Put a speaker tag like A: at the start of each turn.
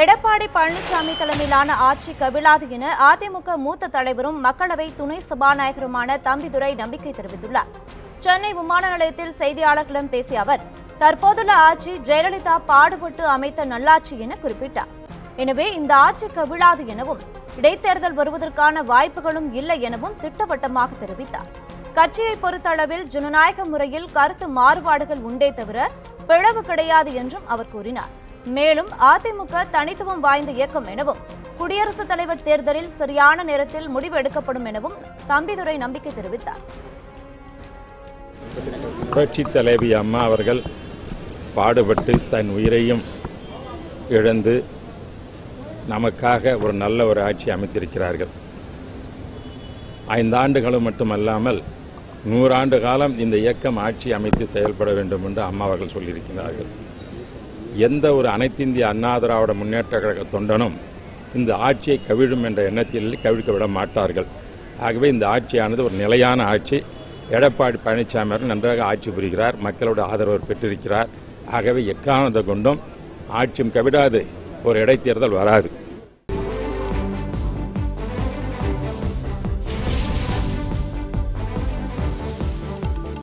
A: எடப்பாடி பழனிசாமி தலைமையிலான ஆட்சி கவிழாது என அதிமுக மூத்த தலைவரும் மக்களவை துணை சபாநாயகருமான தம்பிதுரை நம்பிக்கை தெரிவித்துள்ளார். சென்னை விமான நிலையத்தில் செய்தியாளர்களிடம் பேசிய அவர் தற்போதுள்ள ஆட்சி ஜெயலலிதா பாடுபட்டு அமைத்த நல்லாட்சி என குறிப்பிட்டார். எனவே இந்த ஆட்சி கவிழாது எனவும் இடைத்தேர்தல் வருவதற்கான வாய்ப்புகளும் இல்லை எனவும் திட்டவட்டமாக தெரிவித்தார். கட்சியை பொறுத்தளவில் ஜனநாயக முறையில் கருத்து மாறுபாடுகள் உண்டே தவிர பிளவு கிடையாது என்றும் அவர் கூறினார். மேலும் அதிமுக தனித்துவம் வாய்ந்த இயக்கம் எனவும் குடியரசுத் தலைவர் தேர்தலில் சரியான நேரத்தில் முடிவு எடுக்கப்படும் எனவும் தம்பிதுரை நம்பிக்கை தெரிவித்தார்.
B: புரட்சி தலைவி அம்மா அவர்கள் பாடுபட்டு தன் உயிரையும் இழந்து நமக்காக ஒரு நல்ல ஒரு ஆட்சி அமைத்திருக்கிறார்கள். ஐந்தாண்டுகளும் மட்டுமல்லாமல் நூறாண்டு காலம் இந்த இயக்கம் ஆட்சி அமைத்து செயல்பட வேண்டும் என்று அம்மா அவர்கள் சொல்லியிருக்கிறார்கள். எந்த ஒரு அனைத்திந்திய அண்ணா திராவிட முன்னேற்ற கழக தொண்டனும் இந்த ஆட்சியை கவிழும் என்ற எண்ணத்தில் கவிழ்க்க விட மாட்டார்கள். ஆகவே இந்த ஆட்சியானது ஒரு நிலையான ஆட்சி. எடப்பாடி பழனிசாமி அவர்கள் நன்றாக ஆட்சி புரிகிறார் மக்களோட ஆதரவு பெற்றிருக்கிறார். ஆகவே எக்காரணத்தை கொண்டும் ஆட்சியும் கவிடாது ஒரு இடைத்தேர்தல் வராது.